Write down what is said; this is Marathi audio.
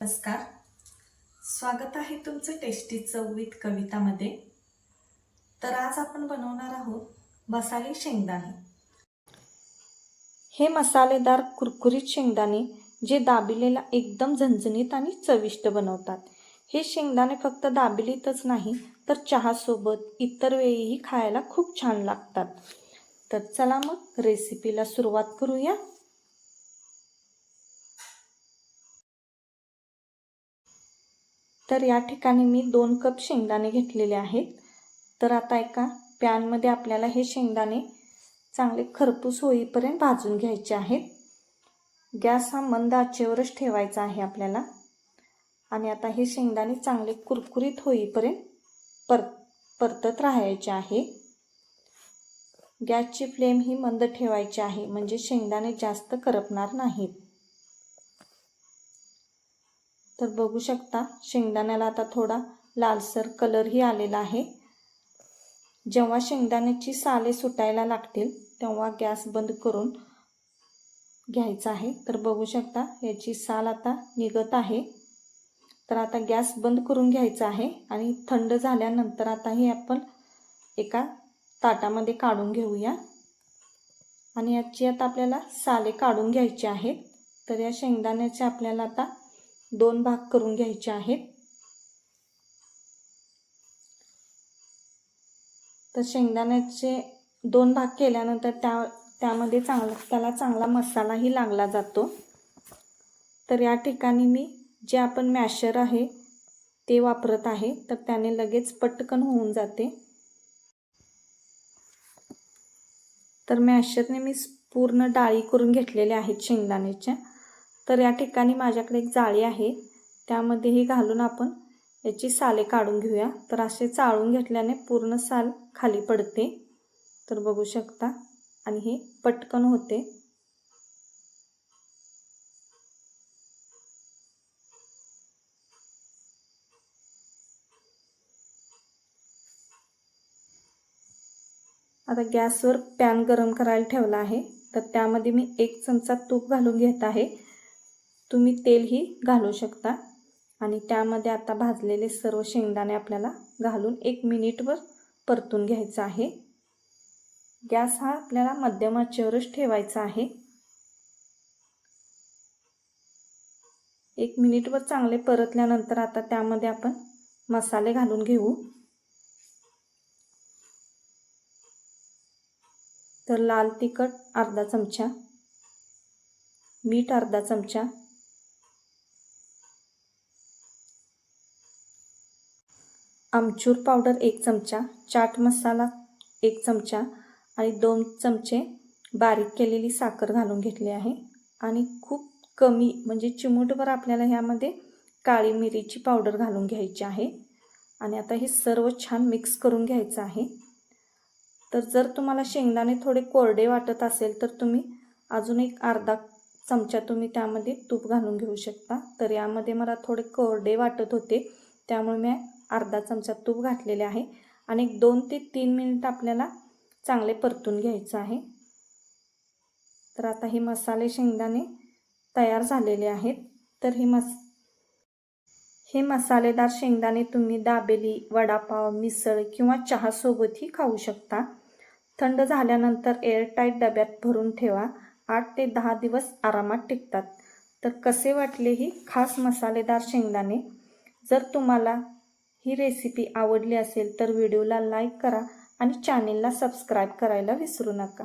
नमस्कार. स्वागत आहे तुमचं टेस्टी चव विथ कवितामध्ये. तर आज आपण बनवणार आहोत मसाले शेंगदाणे. हे मसालेदार कुरकुरीत शेंगदाणे जे दाबिलेला एकदम झणझणीत आणि चविष्ट बनवतात. हे शेंगदाणे फक्त दाबिलीतच नाही तर चहासोबत इतर वेळीही खायला खूप छान लागतात. तर चला मग रेसिपीला सुरुवात करूया. तर या ठिकाणी मी दोन कप शेंगदाणे घेतलेले आहेत. तर आता एका पॅनमध्ये आपल्याला हे शेंगदाणे चांगले खरपूस होईपर्यंत भाजून घ्यायचे आहेत. गॅस हा मंद आचेवरच ठेवायचा आहे आपल्याला. आणि आता हे शेंगदाणे चांगले कुरकुरीत होईपर्यंत पर परतत राहायचे आहे. गॅसची फ्लेम ही मंद ठेवायची आहे म्हणजे शेंगदाणे जास्त करपणार नाहीत. तर बघू शकता शेंगदाण्याला आता थोडा लालसर कलरही आलेला आहे. जेव्हा शेंगदाण्याची साले सुटायला लागतील तेव्हा गॅस बंद करून घ्यायचा आहे. तर बघू शकता याची साल आता निघत आहे. तर आता गॅस बंद करून घ्यायचा आहे आणि थंड झाल्यानंतर आता हे आपण एका ताटामध्ये काढून घेऊया. आणि याची आता आपल्याला साले काढून घ्यायची आहेत. तर या शेंगदाण्याचे आपल्याला आता दोन भाग करून घ्यायचे आहेत. तर शेंगदाण्याचे दोन भाग केल्यानंतर त्या त्यामध्ये चांगला त्याला चांगला मसालाही लागला जातो. तर या ठिकाणी मी जे आपण मॅशर आहे ते वापरत आहे. तर त्याने लगेच पटकन होऊन जाते. तर मॅशरने मी पूर्ण डाळी करून घेतलेल्या आहेत शेंगदाण्याच्या. तर या ठिकाणी माझ्याकडे एक जाळी आहे. त्यामध्येही घालून आपण याची साले काढून घेऊया. तर असे चाळून घेतल्याने पूर्ण साल खाली पडते. तर बघू शकता. आणि हे पटकन होते. आता गॅसवर पॅन गरम करायला ठेवला आहे. तर त्यामध्ये मी एक चमचा तूप घालून घेत आहे. तुम्ही तेलही घालू शकता. आणि त्यामध्ये आता भाजलेले सर्व शेंगदाणे आपल्याला घालून एक मिनिटवर परतून घ्यायचा आहे. गॅस हा आपल्याला मध्यम आचेवरच ठेवायचा आहे. एक मिनिटवर चांगले परतल्यानंतर आता त्यामध्ये आपण मसाले घालून घेऊ. तर लाल तिखट अर्धा चमचा मीठ अर्धा चमचा आमचूर पावडर एक चमचा चाट मसाला एक चमचा आणि दोन चमचे बारीक केलेली साखर घालून घेतली आहे. आणि खूप कमी म्हणजे चिमूटभर आपल्याला ह्यामध्ये काळी मिरीची पावडर घालून घ्यायची आहे. आणि आता हे सर्व छान मिक्स करून घ्यायचं आहे. तर जर तुम्हाला शेंगदाणे थोडे कोरडे वाटत असेल तर तुम्ही अजून एक अर्धा चमचा तुम्ही त्यामध्ये तूप घालून घेऊ शकता. तर यामध्ये मला थोडे कोरडे वाटत होते. त्यामुळे मी अर्धा चमचा तूप घातलेले आहे. आणि एक दोन ते तीन मिनिट आपल्याला चांगले परतून घ्यायचं आहे. तर आता हे मसाले शेंगदाणे तयार झालेले आहेत. तर हे मस हे मसालेदार शेंगदाणे तुम्ही दाबेली वडापाव मिसळ किंवा चहासोबतही खाऊ शकता. थंड झाल्यानंतर एअरटाईट डब्यात भरून ठेवा. आठ ते दहा दिवस आरामात टिकतात. तर कसे वाटले ही खास मसालेदार शेंगदाणे? जर तुम्हाला ही रेसिपी आवडली असेल तर व्हिडिओला लाईक करा आणि चॅनेलला सबस्क्राईब करायला विसरू नका.